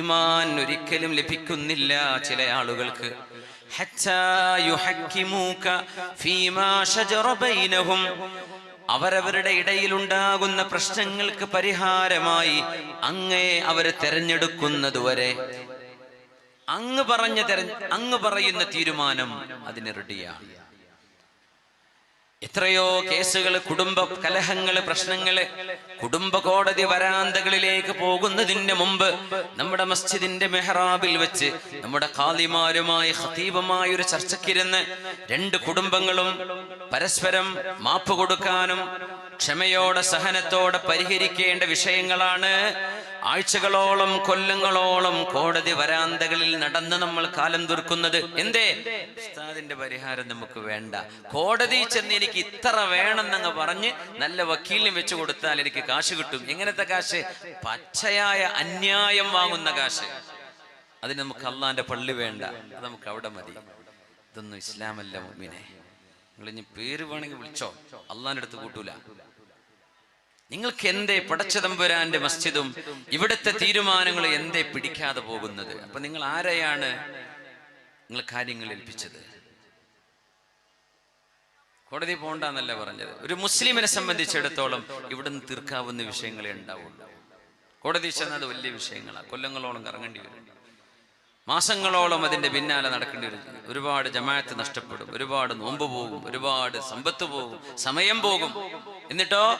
ഈമാൻ ഒരിക്കലും ലഭിക്കുന്നില്ല ചില ആളുകൾക്ക്. അവരവരുടെ ഇടയിലുണ്ടാകുന്ന പ്രശ്നങ്ങൾക്ക് പരിഹാരമായി അങ്ങേ അവർ തെരഞ്ഞെടുക്കുന്നതുവരെ അങ്ങ് പറഞ്ഞ അങ്ങ് പറയുന്ന തീരുമാനം അതിന് റെഡിയാണ്. എത്രയോ കേസുകൾ കുടുംബ കലഹങ്ങൾ പ്രശ്നങ്ങൾ. കുടുംബ കോടതി വരാന്തകളിലേക്ക് പോകുന്നതിന് മുമ്പ് നമ്മുടെ മസ്ജിദിന്റെ മെഹ്റാബിൽ വെച്ച് നമ്മുടെ ഖാദിമാരുമായി ഖതീബുമായി ഒരു ചർച്ചയ്ക്കിരുന്ന് രണ്ട് കുടുംബങ്ങളും പരസ്പരം മാപ്പ് കൊടുക്കാനും ക്ഷമയോടെ സഹനത്തോടെ പരിഹരിക്കേണ്ട വിഷയങ്ങളാണ് ആഴ്ചകളോളം കൊല്ലങ്ങളോളം കോടതി വരാന്തകളിൽ നടന്ന് നമ്മൾ കാലം തീർക്കുന്നത് എന്തേ? ഉസ്താദിന്റെ പരിഹാരം നമുക്ക് വേണ്ട. കോടതി ചെന്ന് എനിക്ക് ഇത്ര വേണമെന്നങ്ങ് പറഞ്ഞ് നല്ല വക്കീലിനെ വെച്ച് കൊടുത്താൽ എനിക്ക് കാശ് കിട്ടും. എങ്ങനത്തെ കാശ്? പച്ചയായ അന്യായം വാങ്ങുന്ന കാശ്. അതിന് നമുക്ക് അള്ളാന്റെ പള്ളി വേണ്ട. അത് നമുക്ക് അവിടെ മതി. ഇതൊന്നും ഇസ്ലാമല്ല മുമ്പിനെ നിങ്ങൾ ഇനി പേര് വേണമെങ്കിൽ വിളിച്ചോ. അള്ളാന്റെ അടുത്ത് കൂട്ടൂല. നിങ്ങൾക്ക് എന്തേ പടച്ചതമ്പുരാന്റെ മസ്ജിദും ഇവിടുത്തെ തീരുമാനങ്ങൾ എന്തേ പിടിക്കാതെ പോകുന്നത്? അപ്പൊ നിങ്ങൾ ആരെയാണ് നിങ്ങൾ കാര്യങ്ങൾ ഏൽപ്പിച്ചത്? കോടതി പോണ്ടെന്നല്ല പറഞ്ഞത്? ഒരു മുസ്ലിമിനെ സംബന്ധിച്ചിടത്തോളം ഇവിടുന്ന് തീർക്കാവുന്ന വിഷയങ്ങളെ ഉണ്ടാവുള്ളൂ. കോടതി ചെന്നത് വലിയ വിഷയങ്ങളാണ് കൊല്ലങ്ങളോളം കറങ്ങേണ്ടി വരും. മാസങ്ങളോളം അതിന്റെ പിന്നാലെ നടക്കേണ്ടി വരും. ഒരുപാട് ജമാഅത്ത് നഷ്ടപ്പെടും. ഒരുപാട് നോമ്പ് പോകും. ഒരുപാട് സമ്പത്ത് പോകും. സമയം പോകും. എന്നിട്ടോ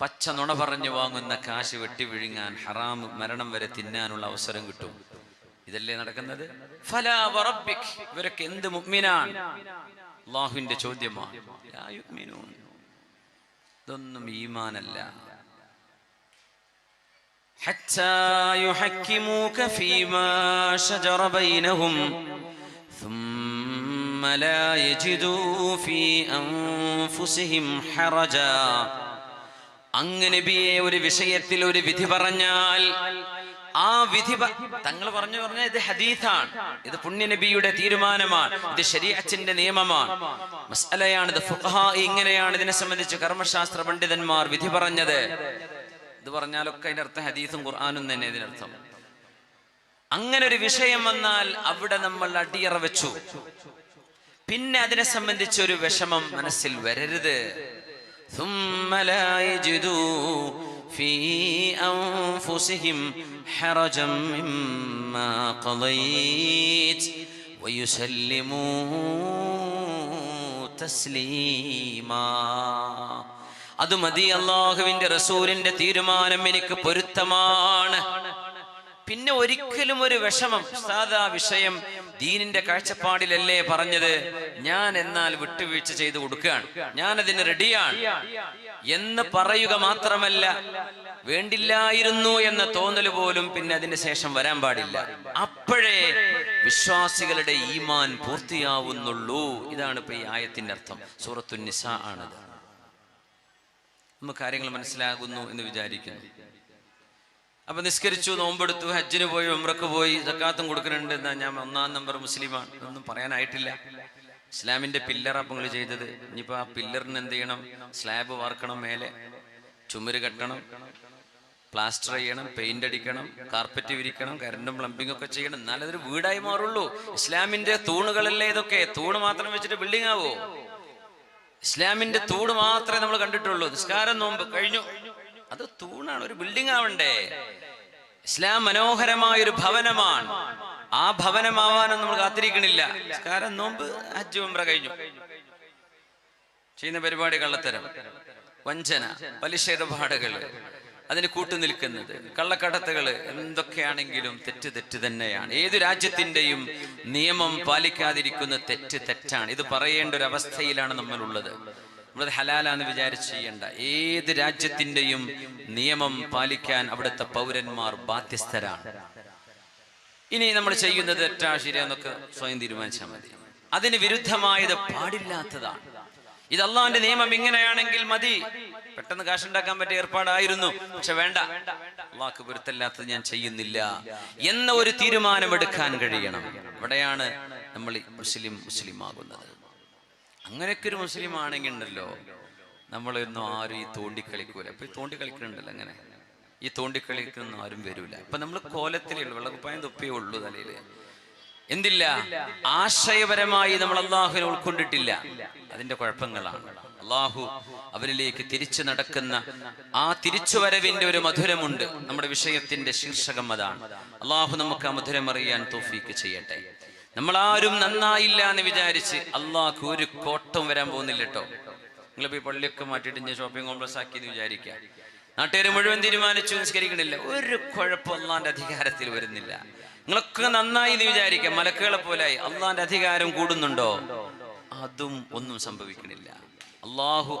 പച്ച നുണ പറഞ്ഞു വാങ്ങുന്ന കാശ് വെട്ടി വിഴുങ്ങാൻ ഹറാം മരണം വരെ തിന്നാനുള്ള അവസരം കിട്ടും ഇതല്ലേ നടക്കുന്നത് ഫലാ വറബ്ബിക്. ഇവരൊക്കെ എന്ത് മുഗ്മിനാണ് അള്ളാഹുവിന്റെ ചോദ്യമാണ് ലാ യുഅ്മിനൂൻ. ഇതൊന്നും ഈമാനല്ല حتى يحكموك فيما شجر بينهم ثم لا يجدوا في أنفسهم حرجا അങ്ങ് നബിയെ ഒരു വിഷയത്തിൽ ഒരു വിധി പറഞ്ഞാൽ ആ വിധി തങ്ങൾ പറഞ്ഞു പറഞ്ഞ ഇത് ഹദീഥാണ് ഇത് പുണ്യനബിയുടെ തീരുമാനമാണ്. ഇത് ശരീഅത്തിന്റെ നിയമമാണ്. മസ്അലയാണ് ഇത് ഫുഹ ഇങ്ങനെയാണ് ഇതിനെ സംബന്ധിച്ച് കർമ്മശാസ്ത്ര പണ്ഡിതന്മാർ വിധി പറഞ്ഞത്. ഇത് പറഞ്ഞാലൊക്കെ അതിന്റെ അർത്ഥം ഹദീസും ഖുർആാനും തന്നെ ഇതിനർത്ഥം. അങ്ങനെ ഒരു വിഷയം വന്നാൽ അവിടെ നമ്മൾ അടിയറ വെച്ചു. പിന്നെ അതിനെ സംബന്ധിച്ച് ഒരു വിഷമം മനസ്സിൽ വരരുത്. ثم لا يجدوا في أنفسهم حرجا مما قضيت ويسلموا تسليما അത് മതി അള്ളാഹുവിന്റെ റസൂലിന്റെ തീരുമാനം എനിക്ക് പൊരുത്തമാണ് പിന്നെ ഒരിക്കലും ഒരു വിഷമം സാധാ വിഷയം ദീനിന്റെ കാഴ്ചപ്പാടിലല്ലേ പറഞ്ഞത്? ഞാൻ എന്നാൽ വിട്ടുവീഴ്ച ചെയ്തു കൊടുക്കുകയാണ്. ഞാൻ അതിന് റെഡിയാണ് എന്ന് പറയുക മാത്രമല്ല വേണ്ടില്ലായിരുന്നു എന്ന തോന്നൽ പോലും പിന്നെ അതിന് ശേഷം വരാൻ പാടില്ല. അപ്പോഴേ വിശ്വാസികളുടെ ഈമാൻ പൂർത്തിയാവുന്നുള്ളൂ. ഇതാണ് ഇപ്പൊ ഈ ആയത്തിന്റെ അർത്ഥം. സൂറത്തു നിസ ആണത്. നമുക്ക് കാര്യങ്ങൾ മനസ്സിലാകുന്നു എന്ന് വിചാരിക്കുന്നു. അപ്പൊ നിസ്കരിച്ചു നോമ്പെടുത്തു ഹജ്ജിന് പോയി ഉമ്രക്ക് പോയി ജക്കാത്തും കൊടുക്കുന്നുണ്ട് എന്നാ ഞാൻ ഒന്നാം നമ്പർ മുസ്ലിമാണ്. ഇതൊന്നും പറയാനായിട്ടില്ല. ഇസ്ലാമിന്റെ പില്ലറാ നിങ്ങൾ ചെയ്തത്. ഇനിയിപ്പോ ആ പില്ലറിന് എന്ത് ചെയ്യണം? സ്ലാബ് വാർക്കണം മേലെ. ചുമര് കെട്ടണം. പ്ലാസ്റ്റർ ചെയ്യണം പെയിന്റ് അടിക്കണം കാർപ്പറ്റ് വിരിക്കണം കരണ്ടും പ്ലംബിംഗ് ഒക്കെ ചെയ്യണം. എന്നാലേ അതൊരു വീടായി മാറുള്ളൂ. ഇസ്ലാമിന്റെ തൂണുകളല്ലേ ഇതൊക്കെ? തൂണ് മാത്രം വെച്ചിട്ട് ബിൽഡിംഗ് ആവോ? ഇസ്ലാമിന്റെ തൂണ് മാത്രമേ നമ്മൾ കണ്ടിട്ടുള്ളൂ. നിസ്കാരം നോമ്പ് കഴിഞ്ഞു. അത് തൂണാണ് ഒരു ബിൽഡിംഗ് ആവണ്ടേ ഇസ്ലാം മനോഹരമായ ഒരു ഭവനമാണ്. ആ ഭവനമാവാനും നമ്മൾ കാത്തിരിക്കണില്ല. കാരണം നോമ്പ് ഉംറ കഴിഞ്ഞു. ചെയ്യുന്ന പരിപാടി കള്ളത്തരം. വഞ്ചന പലിശ ഇടപാടുകൾ അതിന് കൂട്ടുനിൽക്കുന്നത് കള്ളക്കടത്തുകൾ എന്തൊക്കെയാണെങ്കിലും തെറ്റ് തെറ്റ് തന്നെയാണ്. ഏത് രാജ്യത്തിന്റെയും നിയമം പാലിക്കാതിരിക്കുന്ന തെറ്റ് തെറ്റാണ്. ഇത് പറയേണ്ട ഒരു അവസ്ഥയിലാണ് നമ്മളുള്ളത്. നമ്മളത് ഹലാലാന്ന് വിചാരിച്ച് ചെയ്യേണ്ട. ഏത് രാജ്യത്തിന്റെയും നിയമം പാലിക്കാൻ അവിടുത്തെ പൗരന്മാർ ബാധ്യസ്ഥരാണ്. ഇനി നമ്മൾ ചെയ്യുന്നത് തെറ്റാ ശരിയാന്നൊക്കെ സ്വയം തീരുമാനിച്ചാൽ മതി. അതിന് വിരുദ്ധമായത് പാടില്ലാത്തതാണ്. ഇത് അള്ളാന്റെ നിയമം ഇങ്ങനെയാണെങ്കിൽ മതി. പെട്ടെന്ന് കാശുണ്ടാക്കാൻ പറ്റിയ ഏർപ്പാടായിരുന്നു. പക്ഷെ വേണ്ട. അള്ളാഹ്ക്ക് പൊരുത്തല്ലാത്തത് ഞാൻ ചെയ്യുന്നില്ല എന്ന ഒരു തീരുമാനമെടുക്കാൻ കഴിയണം. അവിടെയാണ് നമ്മൾ മുസ്ലിം മുസ്ലിം ആകുന്നത് അങ്ങനെയൊക്കെ ഒരു മുസ്ലിം ആണെങ്കിൽ ഉണ്ടല്ലോ നമ്മളൊന്നും ആരും ഈ തോണ്ടിക്കളിക്കൂല. ഇപ്പൊ ഈ തോണ്ടി കളിക്കുന്നുണ്ടല്ലോ അങ്ങനെ. ഈ തോണ്ടിക്കളിക്കൊന്നും ആരും വരൂല. അപ്പൊ നമ്മൾ കോലത്തിലേ ഉള്ളൂ വെള്ളക്കുപ്പായം തൊപ്പിയേ ഉള്ളൂ തലയിൽ. എന്തില്ല? ആശയപരമായി നമ്മൾ അള്ളാഹുവിനെ ഉൾക്കൊണ്ടിട്ടില്ല. അതിന്റെ കുഴപ്പങ്ങളാണ്. അള്ളാഹു അവരിലേക്ക് തിരിച്ചു നടക്കുന്ന ആ തിരിച്ചുവരവിന്റെ ഒരു മധുരമുണ്ട്. നമ്മുടെ വിഷയത്തിന്റെ ശീർഷകം അതാണ്. അള്ളാഹു നമുക്ക് ആ മധുരം അറിയാൻ തോഫീക്ക് ചെയ്യട്ടെ. നമ്മളാരും നന്നായില്ല എന്ന് വിചാരിച്ച് അള്ളാഹു ഒരു കോട്ടം വരാൻ പോകുന്നില്ല കേട്ടോ നിങ്ങളിപ്പോ ഈ പള്ളിയൊക്കെ മാറ്റിയിട്ട് ഞാൻ ഷോപ്പിംഗ് കോംപ്ലക്സ് ആക്കി എന്ന് വിചാരിക്കുക. നാട്ടുകാർ മുഴുവൻ തീരുമാനിച്ചു നിസ്കരിക്കണില്ല. ഒരു കുഴപ്പം അള്ളാന്റെ അധികാരത്തിൽ വരുന്നില്ല. നിങ്ങളൊക്കെ നന്നായി എന്ന് വിചാരിക്കാം മലക്കുകളെ പോലായി. അള്ളാന്റെ അധികാരം കൂടുന്നുണ്ടോ? അതും ഒന്നും സംഭവിക്കണില്ല. അള്ളാഹു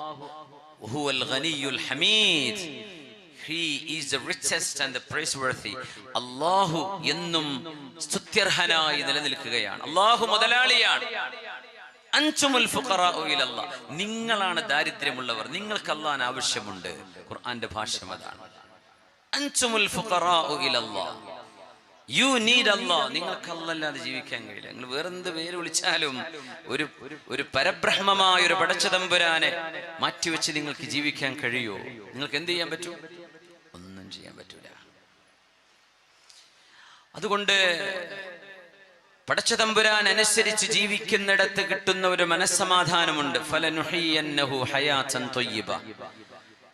ഹമീദ്. He is the richest and the praiseworthy. അള്ളാഹു എന്നും സ്തുത്യർഹനായി നിലനിൽക്കുകയാണ്. അള്ളാഹു മുതലാളിയാണ്. അൻചുമുൽ ഫുഖറാഉ ഇലല്ലാ. നിങ്ങളാണ് ദാരിദ്ര്യമുള്ളവർ. നിങ്ങൾക്ക് അള്ളാൻ ആവശ്യമുണ്ട്. ഖുർആന്റെ ഭാഷ്യം അതാണ്. അൻചുമുൽ ഫുഖറാഉ ഇലല്ലാ. യു നീഡ് അല്ലാ നിങ്ങൾക്ക് അല്ലല്ലാതെ ജീവിക്കാൻ കഴിയില്ല. നിങ്ങൾ വേറെന്ത് പേര് വിളിച്ചാലും ഒരു ഒരു പരബ്രഹ്മമായ ഒരു പടച്ചതമ്പുരാനെ മാറ്റിവെച്ച് നിങ്ങൾക്ക് ജീവിക്കാൻ കഴിയുമോ? നിങ്ങൾക്ക് എന്ത് ചെയ്യാൻ പറ്റും? ചെയ്യാൻ പറ്റൂല. അതുകൊണ്ട് പടച്ച തമ്പുരാൻ അനുസരിച്ച് ജീവിക്കുന്നിടത്ത് കിട്ടുന്ന ഒരു മനസ്സമാധാനമുണ്ട്.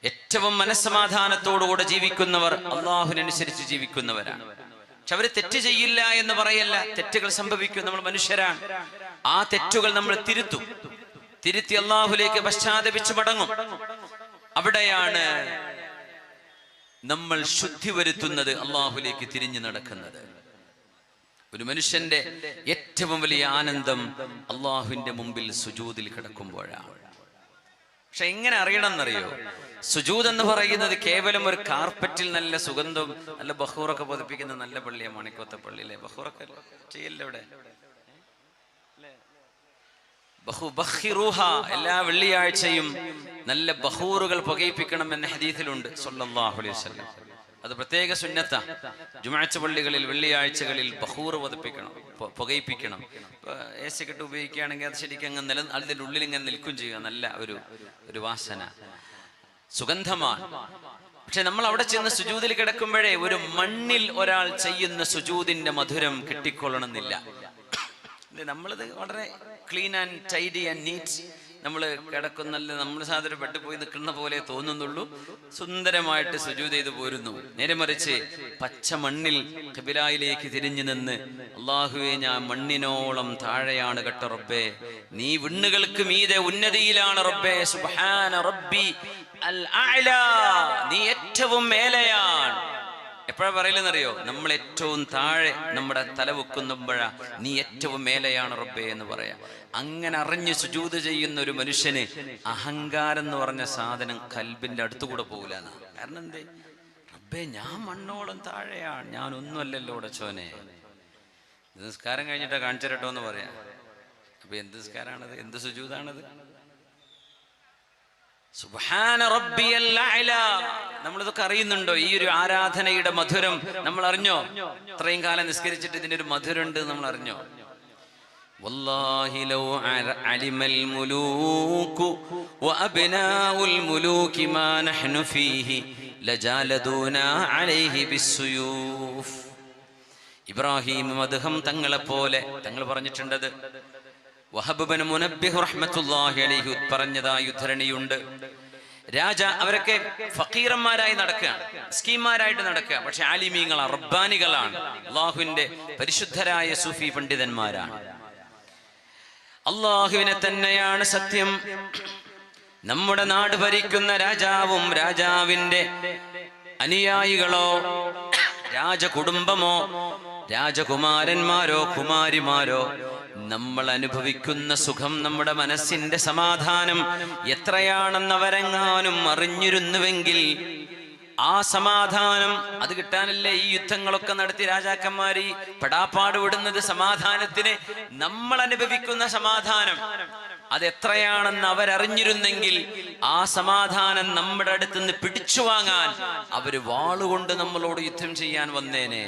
ഏറ്റവും മനസ്സമാധാനത്തോടുകൂടെ ജീവിക്കുന്നവർ അള്ളാഹുനുസരിച്ച് ജീവിക്കുന്നവരാണ്. പക്ഷെ അവർ തെറ്റ് ചെയ്യില്ല എന്ന് പറയല്ല. തെറ്റുകൾ സംഭവിക്കും. നമ്മൾ മനുഷ്യരാണ്. ആ തെറ്റുകൾ നമ്മൾ തിരുത്തും. തിരുത്തി അള്ളാഹുലേക്ക് പശ്ചാത്തപിച്ച് മടങ്ങും. അവിടെയാണ് നമ്മൾ ശുദ്ധി വരുത്തുന്നത് അള്ളാഹുലേക്ക് തിരിഞ്ഞു നടക്കുന്നത്. ഒരു മനുഷ്യന്റെ ഏറ്റവും വലിയ ആനന്ദം അള്ളാഹുവിന്റെ മുമ്പിൽ സുജൂതിൽ കിടക്കുമ്പോഴാണ്. പക്ഷെ എങ്ങനെ അറിയണം എന്നറിയോ? സുജൂത് എന്ന് പറയുന്നത് കേവലം ഒരു കാർപ്പറ്റിൽ നല്ല സുഗന്ധം നല്ല ബഹൂറൊക്കെ പതിപ്പിക്കുന്ന നല്ല പള്ളിയാണ് മണിക്കോത്ത പള്ളിയിലെ. ബഹൂറൊക്കെ ചെയ്യല്ലേ ഇവിടെ ബഹു ബഹിറൂഹ എല്ലാ വെള്ളിയാഴ്ചയും നല്ല ബഹൂറുകൾ പുകയിപ്പിക്കണം എന്ന സല്ലല്ലാഹു അലൈഹി വസല്ലം. അത് പ്രത്യേക സുന്നത്ത. ജുമാഴ്ച പള്ളികളിൽ വെള്ളിയാഴ്ചകളിൽ ബഹൂർ പതിപ്പിക്കണം പുകയിപ്പിക്കണം. എ കെട്ട് ഉപയോഗിക്കുകയാണെങ്കിൽ അത് ശരിക്കും അങ്ങ് നില അതിന്റെ ഉള്ളിൽ ഇങ്ങനെ നിൽക്കും ചെയ്യുക. നല്ല ഒരു ഒരു വാസന. സുഗന്ധമാണ്. പക്ഷെ നമ്മൾ അവിടെ ചെന്ന് സുജൂതിൽ കിടക്കുമ്പോഴേ ഒരു മണ്ണിൽ ഒരാൾ ചെയ്യുന്ന സുജൂതിന്റെ മധുരം കിട്ടിക്കൊള്ളണമെന്നില്ല. നമ്മളിത് വളരെ clean and tidy and neat നമ്മൾ കിടക്കുന്നല്ല നമ്മൾ സാധനം ബെഡ് പോയി നിൽക്കുന്ന പോലെ തോന്നുന്നുള്ളൂ. സുന്ദരമായിട്ട് സുജു ചെയ്തു പോരുന്നു. നേരെ മറിച്ച് പച്ച മണ്ണിൽ കബിലായിലേക്ക് തിരിഞ്ഞു നിന്ന് അള്ളാഹുവെ ഞാൻ മണ്ണിനോളം താഴെയാണ് കേട്ട റബ്ബേ. നീ വിണ്ണുകൾക്ക് മീതെ ഉന്നതിയിലാണ് റബ്ബേ. സുബ്ഹാന റബ്ബി അൽ നീ ഏറ്റവും മേലെയാണ്. എപ്പോഴാ പറയില്ലെന്നറിയോ നമ്മൾ ഏറ്റവും താഴെ നമ്മുടെ തല വെക്കുന്നുമ്പോഴാ നീ ഏറ്റവും മേലെയാണ് റബ്ബേ എന്ന് പറയാ. അങ്ങനെ അറിഞ്ഞ് സുജൂത് ചെയ്യുന്ന ഒരു മനുഷ്യന് അഹങ്കാരം എന്ന് പറഞ്ഞ സാധനം കൽബിന്റെ അടുത്തുകൂടെ പോകില്ല കാരണം എന്തേ? റബ്ബേ ഞാൻ മണ്ണോളം താഴെയാണ്. ഞാൻ ഒന്നുമല്ലല്ലോ ഉടച്ചോനെ നിസ്കാരം കഴിഞ്ഞിട്ടാ കാണിച്ചു തരട്ടോ എന്ന് പറയാം. അപ്പൊ എന്ത് നിസ്കാരാണത് എന്ത് സുജൂതാണത്? സുബ്ഹാന റബ്ബിയൽ അഅല. നമ്മളിതൊക്കെ അറിയുന്നുണ്ടോ ഈ ഒരു ആരാധനയുടെ മധുരം നമ്മൾ അറിഞ്ഞോ ഇത്രയും കാലം നിസ്കരിച്ചിട്ട് ഇതിന്റെ ഒരു മധുരം ഉണ്ട് നമ്മൾ അറിഞ്ഞോ والله لو عر- علم الملوك وأبناء الملوك ما نحن فيه لجالدونا عليه بالسيوف ഇബ്രാഹിം മദ്ഹം തങ്ങളെ പോലെ തങ്ങൾ പറഞ്ഞിട്ടുണ്ടത് അലൈഹി പറഞ്ഞതായി ഉദ്ധരണിയുണ്ട്. രാജ അവരൊക്കെ ഫക്കീറന്മാരായി നടക്കുകയാണ് സ്കീമാരായിട്ട് നടക്കുക പക്ഷെ ആലിമീങ്ങളാണ് റബ്ബാനികളാണ് അള്ളാഹുവിന്റെ പരിശുദ്ധരായ സൂഫി പണ്ഡിതന്മാരാണ്. അള്ളാഹുവിനെ തന്നെയാണ് സത്യം. നമ്മുടെ നാട് ഭരിക്കുന്ന രാജാവും രാജാവിന്റെ അനുയായികളോ രാജകുടുംബമോ രാജകുമാരന്മാരോ കുമാരിമാരോ നമ്മൾ അനുഭവിക്കുന്ന സുഖം നമ്മുടെ മനസ്സിന്റെ സമാധാനം എത്രയാണെന്നവരെങ്ങാനും അറിഞ്ഞിരുന്നുവെങ്കിൽ ആ സമാധാനം അത് കിട്ടാനല്ലേ ഈ യുദ്ധങ്ങളൊക്കെ നടത്തി രാജാക്കന്മാരി പെടാപ്പാട് വിടുന്നത് സമാധാനത്തിന് നമ്മൾ അനുഭവിക്കുന്ന സമാധാനം അതെത്രയാണെന്ന് അവരറിഞ്ഞിരുന്നെങ്കിൽ ആ സമാധാനം നമ്മുടെ അടുത്തുനിന്ന് പിടിച്ചു വാങ്ങാൻ അവർ വാളുകൊണ്ട് നമ്മളോട് യുദ്ധം ചെയ്യാൻ വന്നേനെ.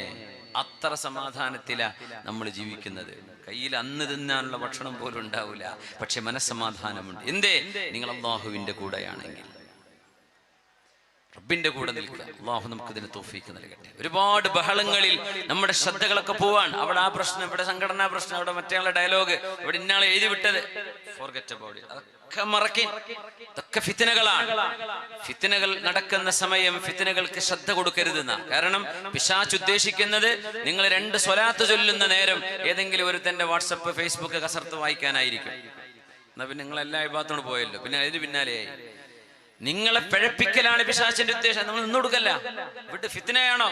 അത്ര സമാധാനത്തിലാണ് നമ്മൾ ജീവിക്കുന്നത്. കയ്യിൽ അന്ന് തിന്നാനുള്ള ഭക്ഷണം പോലും ഉണ്ടാവില്ല. പക്ഷെ മനസ്സമാധാനമുണ്ട്. എന്തേ? നിങ്ങൾ അള്ളാഹുവിന്റെ കൂടെയാണെങ്കിൽ. റബ്ബിന്റെ കൂടെ നിൽക്കുക. അള്ളാഹു നമുക്ക് ഇതിന് തോഫീക്ക് നൽകട്ടെ. ഒരുപാട് ബഹളങ്ങളിൽ നമ്മുടെ ശ്രദ്ധകളൊക്കെ പോവാണ്. അവിടെ ആ പ്രശ്നം ഇവിടെ സംഘടനാ പ്രശ്നം അവിടെ മറ്റേ ഡയലോഗ് ഇവിടെ ഇന്നാളെ എഴുതി വിട്ടത്. മറക്കി. ഫിത്തനകൾ നടക്കുന്ന സമയം ഫിത്തനകൾക്ക് ശ്രദ്ധ കൊടുക്കരുതെന്ന. കാരണം പിശാച്ച് ഉദ്ദേശിക്കുന്നത് നിങ്ങൾ രണ്ട് സ്വലാത്ത് ചൊല്ലുന്ന നേരം ഏതെങ്കിലും ഒരു തന്റെ വാട്സപ്പ് ഫേസ്ബുക്ക് കസർത്ത് വായിക്കാനായിരിക്കും. എന്നാ പിന്നെ നിങ്ങൾ എല്ലാ വിഭാഗത്തോട് പോയല്ലോ. പിന്നെ അതിന് പിന്നാലെയായി. നിങ്ങളെ പിഴപ്പിക്കലാണ് പിശാച്ചിന്റെ ഉദ്ദേശം. നമ്മൾ നിന്നുകൊടുക്കല്ല വിട്ട് ഫിത്തിനയാണോ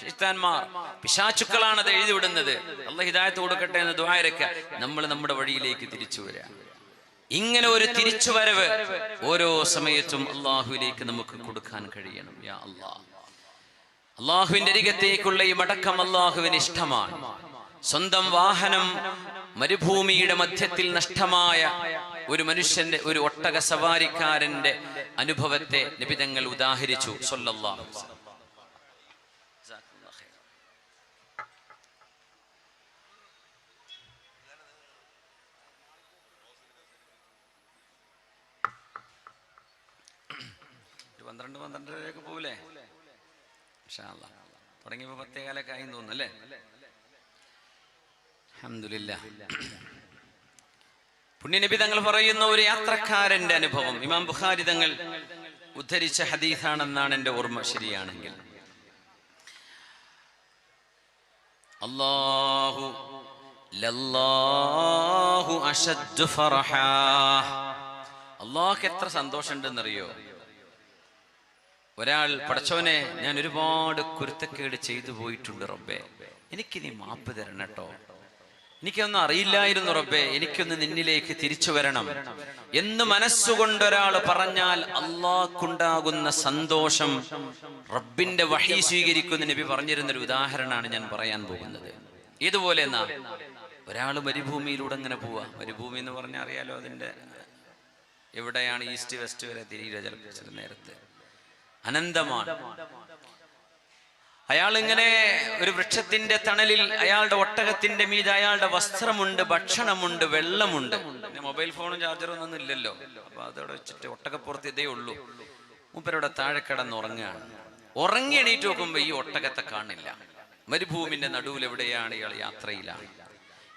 ഫിസ്താന്മാർ പിശാച്ചുക്കളാണ് അത് എഴുതി വിടുന്നത്. അല്ല ഹിദായത്ത് കൊടുക്കട്ടെ എന്ന് ദ്വാരക്ക നമ്മൾ നമ്മുടെ വഴിയിലേക്ക് തിരിച്ചു വരാം ഇങ്ങനെ ഒരു തിരിച്ചു വരവ് ഓരോ സമയത്തും അള്ളാഹുവിലേക്ക് നമുക്ക് കൊടുക്കാൻ കഴിയണം. യാ അള്ളാഹ് അള്ളാഹുവിന്റെ അരികത്തേക്കുള്ള ഈ മടക്കം അള്ളാഹുവിന് ഇഷ്ടമാണ്. സ്വന്തം വാഹനം മരുഭൂമിയുടെ മധ്യത്തിൽ നഷ്ടമായ ഒരു മനുഷ്യന്റെ ഒരു ഒട്ടക സവാരിക്കാരന്റെ അനുഭവത്തെ നിബിതങ്ങൾ ഉദാഹരിച്ചു. ഒരു പന്ത്രണ്ട് പന്ത്രണ്ടരയൊക്കെ പോവില്ലേ. തുടങ്ങിയപ്പോ പത്തേകാലൊക്കെ ആയി തോന്നുന്നു അല്ലേ പുണ്യനബി തങ്ങൾ പറയുന്ന ഒരു യാത്രക്കാരന്റെ അനുഭവം. ഇമാം ബുഖാരി തങ്ങൾ ഉദ്ധരിച്ച ഹദീസാണെന്നാണ് എന്റെ ഓർമ്മ ശരിയാണെങ്കിൽ. അല്ലാഹു ലല്ലാഹു അശദ്ദു ഫറഹാ. അള്ളാഹ് എത്ര സന്തോഷമുണ്ടെന്നറിയോ? ഒരാൾ പടച്ചോനെ ഞാൻ ഒരുപാട് കുരുത്തക്കേട് ചെയ്തു പോയിട്ടുണ്ട് റബ്ബെ. എനിക്ക് നീ മാപ്പ് തരണം കേട്ടോ. എനിക്കൊന്നും അറിയില്ലായിരുന്നു റബ്ബെ. എനിക്കൊന്ന് നിന്നിലേക്ക് തിരിച്ചു വരണം. എന്ന് മനസ്സുകൊണ്ടൊരാൾ പറഞ്ഞാൽ അള്ളാഹ്ക്കുണ്ടാകുന്ന സന്തോഷം റബ്ബിന്റെ വഹി സ്വീകരിക്കുന്ന നബി പറഞ്ഞിരുന്നൊരു ഉദാഹരണമാണ് ഞാൻ പറയാൻ പോകുന്നത്. ഇതുപോലെ എന്നാ? ഒരാൾ മരുഭൂമിയിലൂടെ അങ്ങനെ പോവാ. മരുഭൂമി എന്ന് പറഞ്ഞാൽ അറിയാലോ അതിന്റെ എവിടെയാണ് ഈസ്റ്റ് വെസ്റ്റ് വരെ തിരിയുക ചില നേരത്തെ. അനന്തമാണ് അയാൾ ഇങ്ങനെ ഒരു വൃക്ഷത്തിന്റെ തണലിൽ അയാളുടെ ഒട്ടകത്തിന്റെ മീത് അയാളുടെ വസ്ത്രമുണ്ട് ഭക്ഷണമുണ്ട് വെള്ളമുണ്ട്. മൊബൈൽ ഫോണും ചാർജറും ഒന്നും ഇല്ലല്ലോ. അപ്പൊ അതവിടെ വെച്ചിട്ട് ഒട്ടകപ്പുറത്ത് ഇതേ ഉള്ളൂ. മൂപ്പരവിടെ താഴെ കിടന്നുറങ്ങുകയാണ് ഉറങ്ങി എണീറ്റ് നോക്കുമ്പോ ഈ ഒട്ടകത്തെ കാണില്ല. മരുഭൂമിന്റെ നടുവിൽ എവിടെയാണ് ഇയാൾ യാത്രയിലാണ്.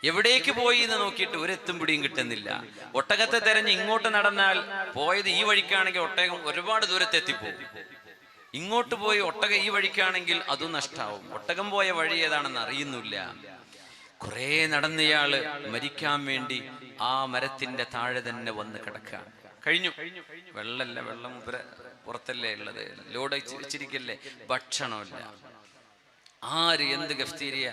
എവിടേക്ക് പോയി എന്ന് നോക്കിയിട്ട് ഒരെത്തും പിടിയും കിട്ടുന്നില്ല. ഒട്ടകത്തെ തെരഞ്ഞ് ഇങ്ങോട്ട് നടന്നാൽ പോയത് ഈ വഴിക്കാണെങ്കിൽ ഒട്ടകം ഒരുപാട് ദൂരത്ത് എത്തിപ്പോകും ഇങ്ങോട്ട് പോയി ഒട്ടക ഈ വഴിക്കാണെങ്കിൽ അതും നഷ്ടാവും. ഒട്ടകം പോയ വഴി ഏതാണെന്ന് അറിയുന്നില്ല. കുറെ നടന്നയാൾ മരിക്കാൻ വേണ്ടി ആ മരത്തിന്റെ താഴെ തന്നെ വന്ന് കിടക്കുക. കഴിഞ്ഞു. വെള്ളല്ല വെള്ളം പുറത്തല്ലേ ഉള്ളത്? ലോഡ് വെച്ചിരിക്കല്ലേ? ഭക്ഷണമില്ല. ആര് എന്ത് ഗഫ്തീരിയ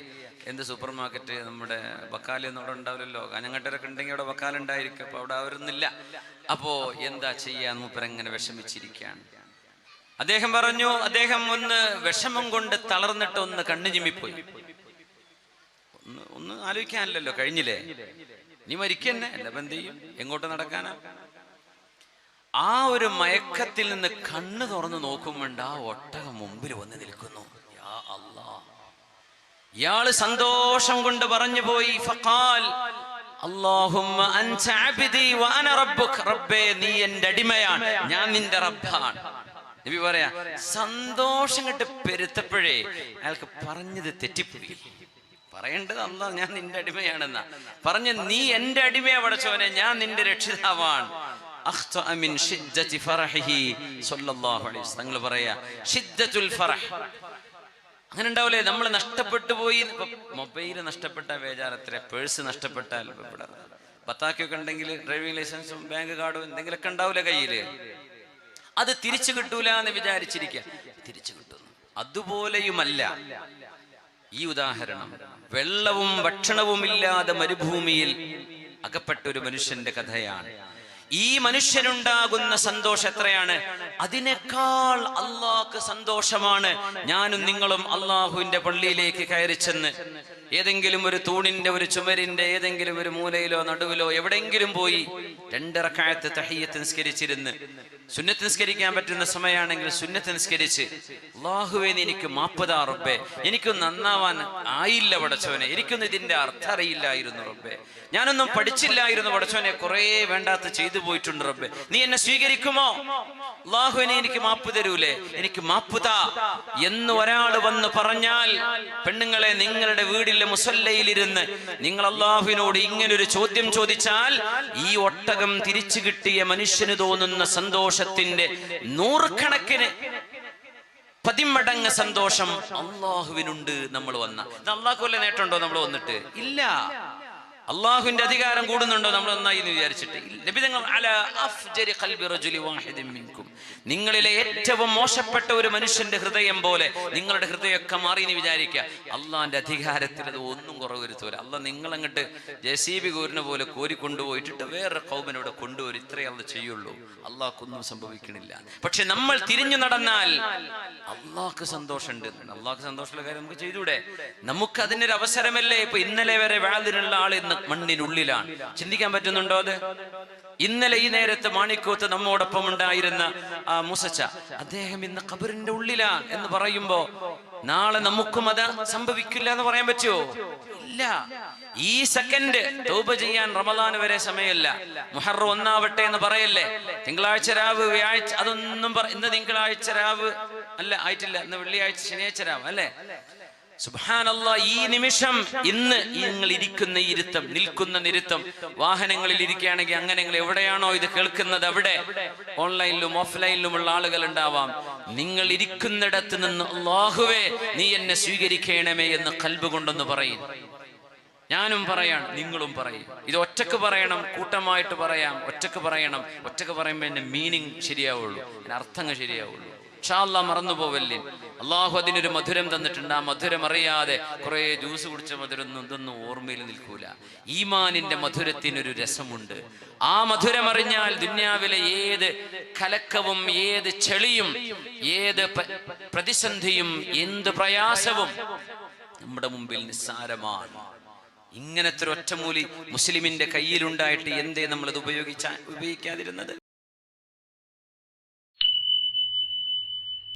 എന്ത് സൂപ്പർ മാർക്കറ്റ് നമ്മുടെ ബക്കാലൊന്നും അവിടെ ഉണ്ടാവില്ലല്ലോ? കാഞ്ഞങ്ങട്ടരൊക്കെ ഉണ്ടെങ്കിൽ അവിടെ ബക്കാലുണ്ടായിരിക്കും അപ്പൊ അവിടെ അവരൊന്നില്ല അപ്പോ എന്താ ചെയ്യാൻ മൂപ്പരങ്ങനെ വിഷമിച്ചിരിക്കുകയാണ്. അദ്ദേഹം പറഞ്ഞു അദ്ദേഹം ഒന്ന് വിഷമം കൊണ്ട് തളർന്നിട്ട് ഒന്ന് കണ്ണു ചിമ്മിപ്പോയി. ഒന്ന് ഒന്ന് ആലോചിക്കാനല്ലോ കഴിഞ്ഞില്ലേ? നീ മരിക്കന്നെ അല്ല എന്ത് ചെയ്യും? എങ്ങോട്ട് നടക്കാനാ? ആ ഒരു മയക്കത്തിൽ നിന്ന് കണ്ണ് തുറന്ന് നോക്കുമ്പോണ്ട് ആ ഒട്ടകം മുമ്പിൽ വന്ന് നിൽക്കുന്നു. യാ ഇയാൾ സന്തോഷം കൊണ്ട് പറഞ്ഞു പോയി റബ്ബുക. റബ്ബേ നീ എന്റെ അടിമയാണ് ഞാൻ നിന്റെ റബ്ബാണ്. നബി പറയാ സന്തോഷം കണ്ട് പെരുത്തപ്പോഴേ. അയാൾക്ക് പറഞ്ഞത് തെറ്റിപ്പോയി. പറയേണ്ടത് അല്ല ഞാൻ നിന്റെ അടിമയാണെന്നാ. പറഞ്ഞ നീ എന്റെ അടിമയാ പടച്ചോനെ ഞാൻ നിന്റെ രക്ഷിതാവാണ്. തങ്ങൾ പറയാ അങ്ങനെ ഉണ്ടാവില്ലേ നമ്മൾ നഷ്ടപ്പെട്ടു പോയി. മൊബൈൽ നഷ്ടപ്പെട്ട ബേജാറത്ര. പേഴ്സ് നഷ്ടപ്പെട്ടാൽ പത്താക്കിയൊക്കെ ഉണ്ടെങ്കിൽ ഡ്രൈവിംഗ് ലൈസൻസും ബാങ്ക് കാർഡും എന്തെങ്കിലുമൊക്കെ ഉണ്ടാവില്ല കയ്യിൽ. അത് തിരിച്ചു കിട്ടൂല എന്ന് വിചാരിച്ചിരിക്കുക തിരിച്ചു കിട്ടുന്നു. അതുപോലെയുമല്ല ഈ ഉദാഹരണം. വെള്ളവും ഭക്ഷണവും ഇല്ലാതെ മരുഭൂമിയിൽ അകപ്പെട്ട ഒരു മനുഷ്യന്റെ കഥയാണ്. ഈ മനുഷ്യനുണ്ടാകുന്ന സന്തോഷം എത്രയാണ്? അതിനേക്കാൾ അള്ളാഹ്ക്ക് സന്തോഷമാണ് ഞാനും നിങ്ങളും അള്ളാഹുവിന്റെ പള്ളിയിലേക്ക് കയറി ചെന്ന് ഏതെങ്കിലും ഒരു തൂണിന്റെ ഒരു ചുമരിന്റെ ഏതെങ്കിലും ഒരു മൂലയിലോ നടുവിലോ എവിടെങ്കിലും പോയി രണ്ടിറക്കായത്ത് തഹയ്യത്ത് നിസ്കരിച്ചിരുന്ന് സുന്നത്ത് നിസ്കരിക്കാൻ പറ്റുന്ന സമയമാണെങ്കിൽ സുന്നത്ത് നിസ്കരിച്ച് അള്ളാഹുവേ നീ എനിക്ക് മാപ്പതാ റബ്ബേ. എനിക്ക് നന്നാവാൻ ആയില്ല പടച്ചവനെ. എനിക്കൊന്നും ഇതിന്റെ അർത്ഥം അറിയില്ലായിരുന്നു റബ്ബേ. ഞാനൊന്നും പഠിച്ചില്ലായിരുന്നു പടച്ചവനെ. കുറേ വേണ്ടാത്ത ചെയ്തു പോയിട്ടുണ്ട് റബ്ബേ. നീ എന്നെ സ്വീകരിക്കുമോ? അള്ളാഹുവിനെ എനിക്ക് മാപ്പ് തരൂലേ. എനിക്ക് മാപ്പുതാ എന്ന് ഒരാൾ വന്ന് പറഞ്ഞാൽ പെണ്ണുങ്ങളെ നിങ്ങളുടെ വീടിലെ മുസല്ലയിലിരുന്ന് നിങ്ങൾ അള്ളാഹുവിനോട് ഇങ്ങനൊരു ചോദ്യം ചോദിച്ചാൽ ഈ ഒട്ടകം തിരിച്ചു കിട്ടിയ മനുഷ്യന് തോന്നുന്ന സന്തോഷത്തിന്റെ നൂറുകണക്കിന് പതിമടങ്ങ് സന്തോഷം അള്ളാഹുവിനുണ്ട് നമ്മൾ വന്ന. ഇത് അള്ളാഹുവിന്റെ നേട്ടമുണ്ടോ നമ്മൾ വന്നിട്ട്? ഇല്ല. അള്ളാഹുവിന്റെ അധികാരം കൂടുന്നുണ്ടോ നമ്മൾ നന്നായി എന്ന് വിചാരിച്ചിട്ട്? അല അഫ്ജരി ഖൽബി. നിങ്ങളിലെ ഏറ്റവും മോശപ്പെട്ട ഒരു മനുഷ്യന്റെ ഹൃദയം പോലെ നിങ്ങളുടെ ഹൃദയമൊക്കെ മാറി എന്ന് വിചാരിക്കുക. അള്ളാന്റെ അധികാരത്തിൽ അത് ഒന്നും കുറവ് വരുത്തൂല അല്ല നിങ്ങളങ്ങട്ട് ജെ കൂരിനെ പോലെ കോരി കൊണ്ടുപോയിട്ടിട്ട് വേറെ കൗമനോട് കൊണ്ടുപോയി ഇത്രയേ അത് ചെയ്യുള്ളൂ. അള്ളാഹ്ക്കൊന്നും സംഭവിക്കണില്ല. പക്ഷെ നമ്മൾ തിരിഞ്ഞു നടന്നാൽ അള്ളാഹ്ക്ക് സന്തോഷമുണ്ട്. അള്ളാഹ്ക്ക് സന്തോഷമുള്ള കാര്യം നമുക്ക് ചെയ്തൂടെ നമുക്ക് അതിനൊരു അവസരമല്ലേ? ഇപ്പൊ ഇന്നലെ വരെ വാതിലുള്ള ആൾ ഇന്ന് മണ്ണിനുള്ളിലാണ്. ചിന്തിക്കാൻ പറ്റുന്നുണ്ടോ അത്? ഇന്നലെ ഈ നേരത്തെ മാണിക്കൂത്ത് നമ്മോടൊപ്പം ഉണ്ടായിരുന്ന ആ മുസച്ച അദ്ദേഹം ഇന്ന് കബറിന്റെ ഉള്ളിലാണ് എന്ന് പറയുമ്പോ നാളെ നമുക്കും അത് സംഭവിക്കില്ല എന്ന് പറയാൻ പറ്റുമോ? ഇല്ല. ഈ സെക്കൻഡ് തൗബ ചെയ്യാൻ റമദാൻ വരെ സമയമല്ല. മുഹറു ഒന്നാവട്ടെ എന്ന് പറയല്ലേ? തിങ്കളാഴ്ച രാവ് വ്യാഴ്ച അതൊന്നും പറ ഇന്ന് തിങ്കളാഴ്ച രാവ് അല്ല ആയിട്ടില്ല. ഇന്ന് വെള്ളിയാഴ്ച ശനിയാഴ്ച രാവ് അല്ലേ? സുബ്ഹാനല്ലാ ഈ നിമിഷം ഇന്ന് നിങ്ങൾ ഇരിക്കുന്ന ഇരുത്തം നിൽക്കുന്ന നിരുത്തം വാഹനങ്ങളിൽ ഇരിക്കുകയാണെങ്കിൽ അങ്ങനെ നിങ്ങൾ എവിടെയാണോ ഇത് കേൾക്കുന്നത്? അവിടെ ഓൺലൈനിലും ഓഫ്ലൈനിലുമുള്ള ആളുകൾ ഉണ്ടാവാം. നിങ്ങൾ ഇരിക്കുന്നിടത്ത് നിന്ന് അള്ളാഹുവേ നീ എന്നെ സ്വീകരിക്കണമേ എന്ന് കൽബ് കൊണ്ടൊന്ന് പറയും. ഞാനും പറയാം നിങ്ങളും പറയും. ഇത് ഒറ്റയ്ക്ക് പറയണം കൂട്ടമായിട്ട് പറയാം. ഒറ്റയ്ക്ക് പറയണം. ഒറ്റയ്ക്ക് പറയുമ്പോൾ എന്റെ മീനിങ് ശരിയാവുള്ളൂ. അതിന്റെ അർത്ഥങ്ങൾ ശരിയാവുള്ളൂ. ഷാല്ല മറന്നു പോവല്ലേ അള്ളാഹു അതിനൊരു മധുരം തന്നിട്ടുണ്ട്. ആ മധുരം അറിയാതെ കുറെ ജ്യൂസ് കുടിച്ച മധുരം ഇതൊന്നും ഓർമ്മയിൽ നിൽക്കൂല. ഈമാനിന്റെ മധുരത്തിനൊരു രസമുണ്ട്. ആ മധുരം അറിഞ്ഞാൽ ദുന്യാവിലെ ഏത് കലക്കവും ഏത് ചെളിയും ഏത് പ്രതിസന്ധിയും എന്ത് പ്രയാസവും നമ്മുടെ മുമ്പിൽ നിസ്സാരമാണ്. ഇങ്ങനത്തെ ഒറ്റമൂലി മുസ്ലിമിന്റെ കയ്യിലുണ്ടായിട്ട് എന്തേ നമ്മൾ ഇത് ഉപയോഗിച്ച ഉപയോഗിക്കാതിരുന്നത്?